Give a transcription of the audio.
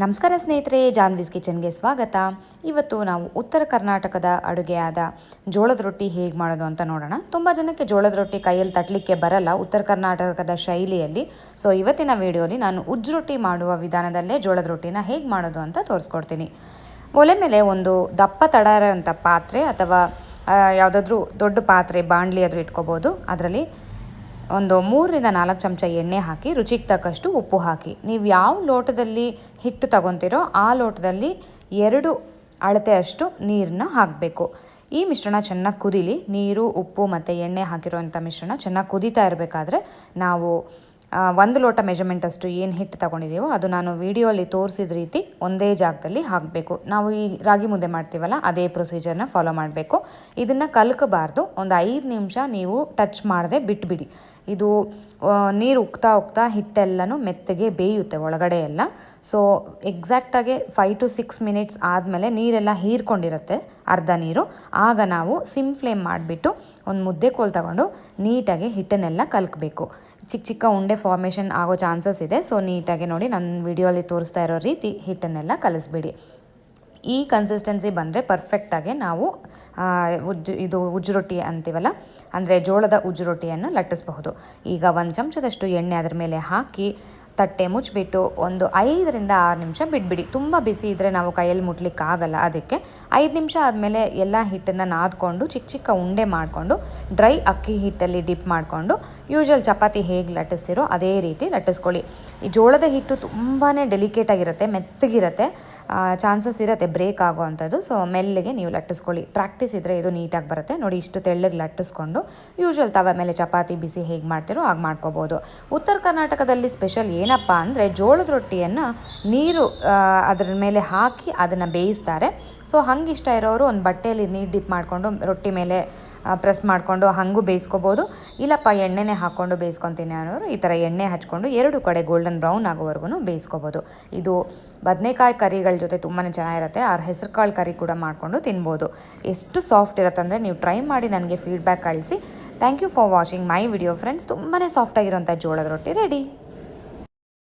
ನಮಸ್ಕಾರ ಸ್ನೇಹಿತರೆ, ಜಾನ್ವೀಸ್ ಕಿಚನ್ಗೆ ಸ್ವಾಗತ. ಇವತ್ತು ನಾವು ಉತ್ತರ ಕರ್ನಾಟಕದ ಅಡುಗೆಯಾದ ಜೋಳದ ರೊಟ್ಟಿ ಹೇಗೆ ಮಾಡೋದು ಅಂತ ನೋಡೋಣ. ತುಂಬ ಜನಕ್ಕೆ ಜೋಳದ ರೊಟ್ಟಿ ಕೈಯಲ್ಲಿ ತಟ್ಟಲಿಕ್ಕೆ ಬರಲ್ಲ ಉತ್ತರ ಕರ್ನಾಟಕದ ಶೈಲಿಯಲ್ಲಿ. ಸೊ ಇವತ್ತಿನ ವಿಡಿಯೋಲಿ ನಾನು ಉಜ್ಜು ರೊಟ್ಟಿ ಮಾಡುವ ವಿಧಾನದಲ್ಲೇ ಜೋಳದ ರೊಟ್ಟಿನ ಹೇಗೆ ಮಾಡೋದು ಅಂತ ತೋರಿಸ್ಕೊಡ್ತೀನಿ. ಒಲೆ ಮೇಲೆ ಒಂದು ದಪ್ಪ ತಡಾರ ಅಂತ ಪಾತ್ರೆ ಅಥವಾ ಯಾವುದಾದ್ರೂ ದೊಡ್ಡ ಪಾತ್ರೆ, ಬಾಣಲಿ ಆದರೂ ಇಟ್ಕೋಬೋದು. ಅದರಲ್ಲಿ ಒಂದು ಮೂರರಿಂದ ನಾಲ್ಕು ಚಮಚ ಎಣ್ಣೆ ಹಾಕಿ, ರುಚಿಗೆ ತಕ್ಕಷ್ಟು ಉಪ್ಪು ಹಾಕಿ. ನೀವು ಯಾವ ಲೋಟದಲ್ಲಿ ಹಿಟ್ಟು ತಗೊತೀರೋ ಆ ಲೋಟದಲ್ಲಿ ಎರಡು ಅಳತೆಯಷ್ಟು ನೀರನ್ನ ಹಾಕಬೇಕು. ಈ ಮಿಶ್ರಣ ಚೆನ್ನಾಗಿ ಕುದಿಲಿ. ನೀರು, ಉಪ್ಪು ಮತ್ತು ಎಣ್ಣೆ ಹಾಕಿರೋವಂಥ ಮಿಶ್ರಣ ಚೆನ್ನಾಗಿ ಕುದೀತಾ ಇರಬೇಕಾದ್ರೆ ನಾವು ಒಂದು ಲೋಟ ಮೆಜರ್ಮೆಂಟ್ ಅಷ್ಟು ಏನು ಹಿಟ್ಟು ತಗೊಂಡಿದ್ದೀವೋ ಅದು ನಾನು ವಿಡಿಯೋಲಿ ತೋರಿಸಿದ ರೀತಿ ಒಂದೇ ಜಾಗದಲ್ಲಿ ಹಾಕಬೇಕು. ನಾವು ಈ ರಾಗಿ ಮುದ್ದೆ ಮಾಡ್ತೀವಲ್ಲ, ಅದೇ ಪ್ರೊಸೀಜರ್ನ ಫಾಲೋ ಮಾಡಬೇಕು. ಇದನ್ನು ಕಲ್ಕಬಾರ್ದು. ಒಂದು ಐದು ನಿಮಿಷ ನೀವು ಟಚ್ ಮಾಡದೆ ಬಿಟ್ಬಿಡಿ. ಇದು ನೀರು ಉಕ್ತಾ ಉಕ್ತಾ ಹಿಟ್ಟೆಲ್ಲನೂ ಮೆತ್ತಗೆ ಬೇಯುತ್ತೆ ಒಳಗಡೆ ಎಲ್ಲ. ಸೊ ಎಕ್ಸಾಕ್ಟಾಗಿ ಫೈವ್ ಟು ಸಿಕ್ಸ್ ಮಿನಿಟ್ಸ್ ಆದಮೇಲೆ ನೀರೆಲ್ಲ ಹೀರ್ಕೊಂಡಿರುತ್ತೆ, ಅರ್ಧ ನೀರು. ಆಗ ನಾವು ಸಿಮ್ ಫ್ಲೇಮ್ ಮಾಡಿಬಿಟ್ಟು ಒಂದು ಮುದ್ದೆ ಕೋಲ್ ತಗೊಂಡು ನೀಟಾಗಿ ಹಿಟ್ಟನ್ನೆಲ್ಲ ಕಲ್ಕಬೇಕು. ಚಿಕ್ಕ ಚಿಕ್ಕ ಉಂಡೆ ಫಾರ್ಮೇಷನ್ ಆಗೋ ಚಾನ್ಸಸ್ ಇದೆ. ಸೊ ನೀಟಾಗಿ ನೋಡಿ ನನ್ನ ವಿಡಿಯೋಲಿ ತೋರಿಸ್ತಾ ಇರೋ ರೀತಿ ಹಿಟ್ಟನ್ನೆಲ್ಲ ಕಲಿಸ್ಬಿಡಿ. ಈ ಕನ್ಸಿಸ್ಟೆನ್ಸಿ ಬಂದರೆ ಪರ್ಫೆಕ್ಟಾಗಿ ನಾವು ಉಜ್ ಇದು ಉಜ್ಜು ರೊಟ್ಟಿ ಅಂತೀವಲ್ಲ, ಅಂದರೆ ಜೋಳದ ಉಜ್ಜು ರೊಟ್ಟಿಯನ್ನು ಲಟ್ಟಿಸಬಹುದು. ಈಗ ಒಂದು ಚಮಚದಷ್ಟು ಎಣ್ಣೆ ಅದರ ಮೇಲೆ ಹಾಕಿ ತಟ್ಟೆ ಮುಚ್ಚಿಬಿಟ್ಟು ಒಂದು ಐದರಿಂದ ಆರು ನಿಮಿಷ ಬಿಟ್ಬಿಡಿ. ತುಂಬ ಬಿಸಿ ಇದ್ದರೆ ನಾವು ಕೈಯಲ್ಲಿ ಮುಟ್ಲಿಕ್ಕೆ ಆಗಲ್ಲ ಅದಕ್ಕೆ. ಐದು ನಿಮಿಷ ಆದಮೇಲೆ ಎಲ್ಲ ಹಿಟ್ಟನ್ನು ನಾದ್ಕೊಂಡು ಚಿಕ್ಕ ಚಿಕ್ಕ ಉಂಡೆ ಮಾಡಿಕೊಂಡು, ಡ್ರೈ ಅಕ್ಕಿ ಹಿಟ್ಟಲ್ಲಿ ಡಿಪ್ ಮಾಡಿಕೊಂಡು, ಯೂಶ್ವಲ್ ಚಪಾತಿ ಹೇಗೆ ಲಟ್ಟಿಸ್ತಿರೋ ಅದೇ ರೀತಿ ಲಟ್ಟಿಸ್ಕೊಳ್ಳಿ. ಈ ಜೋಳದ ಹಿಟ್ಟು ತುಂಬಾ ಡೆಲಿಕೇಟ್ ಆಗಿರುತ್ತೆ ಮೆತ್ತಗಿರುತ್ತೆ ಚಾನ್ಸಸ್ ಇರುತ್ತೆ ಬ್ರೇಕ್ ಆಗೋ ಅಂಥದ್ದು ಸೊ ಮೆಲ್ಲಿಗೆ ನೀವು ಲಟ್ಟಿಸ್ಕೊಳ್ಳಿ. ಪ್ರಾಕ್ಟೀಸ್ ಇದ್ದರೆ ಇದು ನೀಟಾಗಿ ಬರುತ್ತೆ. ನೋಡಿ ಇಷ್ಟು ತೆಳ್ಳಗೆ ಲಟ್ಟಿಸ್ಕೊಂಡು ಯೂಶ್ವಲ್ ತವ ಮೇಲೆ ಚಪಾತಿ ಬಿಸಿ ಹೇಗೆ ಮಾಡ್ತಿರೋ ಹಾಗೆ ಮಾಡ್ಕೋಬೋದು. ಉತ್ತರ ಕರ್ನಾಟಕದಲ್ಲಿ ಸ್ಪೆಷಲ್ ಏನಪ್ಪ ಅಂದರೆ ಜೋಳದ ರೊಟ್ಟಿಯನ್ನು ನೀರು ಅದರ ಮೇಲೆ ಹಾಕಿ ಅದನ್ನು ಬೇಯಿಸ್ತಾರೆ. ಸೊ ಹಂಗೆ ಇಷ್ಟ ಇರೋರು ಒಂದು ಬಟ್ಟೆಯಲ್ಲಿ ನೀರು ಡಿಪ್ ಮಾಡಿಕೊಂಡು ರೊಟ್ಟಿ ಮೇಲೆ ಪ್ರೆಸ್ ಮಾಡಿಕೊಂಡು ಹಾಗೂ ಬೇಯಿಸ್ಕೋಬೋದು. ಇಲ್ಲಪ್ಪ, ಎಣ್ಣೆನೇ ಹಾಕ್ಕೊಂಡು ಬೇಯಿಸ್ಕೊತೀನಿ ಅನ್ನೋರು ಈ ಥರ ಎಣ್ಣೆ ಹಚ್ಕೊಂಡು ಎರಡು ಕಡೆ ಗೋಲ್ಡನ್ ಬ್ರೌನ್ ಆಗೋವರೆಗೂ ಬೇಯಿಸ್ಕೋಬೋದು. ಇದು ಬದನೆಕಾಯಿ ಕರಿಗಳ ಜೊತೆ ತುಂಬಾ ಚೆನ್ನಾಗಿರುತ್ತೆ. ಆ ಹೆಸರುಕಾಳು ಕರಿ ಕೂಡ ಮಾಡಿಕೊಂಡು ತಿನ್ಬೋದು. ಎಷ್ಟು ಸಾಫ್ಟ್ ಇರುತ್ತೆ ಅಂದರೆ ನೀವು ಟ್ರೈ ಮಾಡಿ ನನಗೆ ಫೀಡ್ಬ್ಯಾಕ್ ಕಳಿಸಿ. Thank you for watching my video friends ತುಂಬಾ ಸಾಫ್ಟಾಗಿರೋಂಥ ಜೋಳದ ರೊಟ್ಟಿ ರೆಡಿ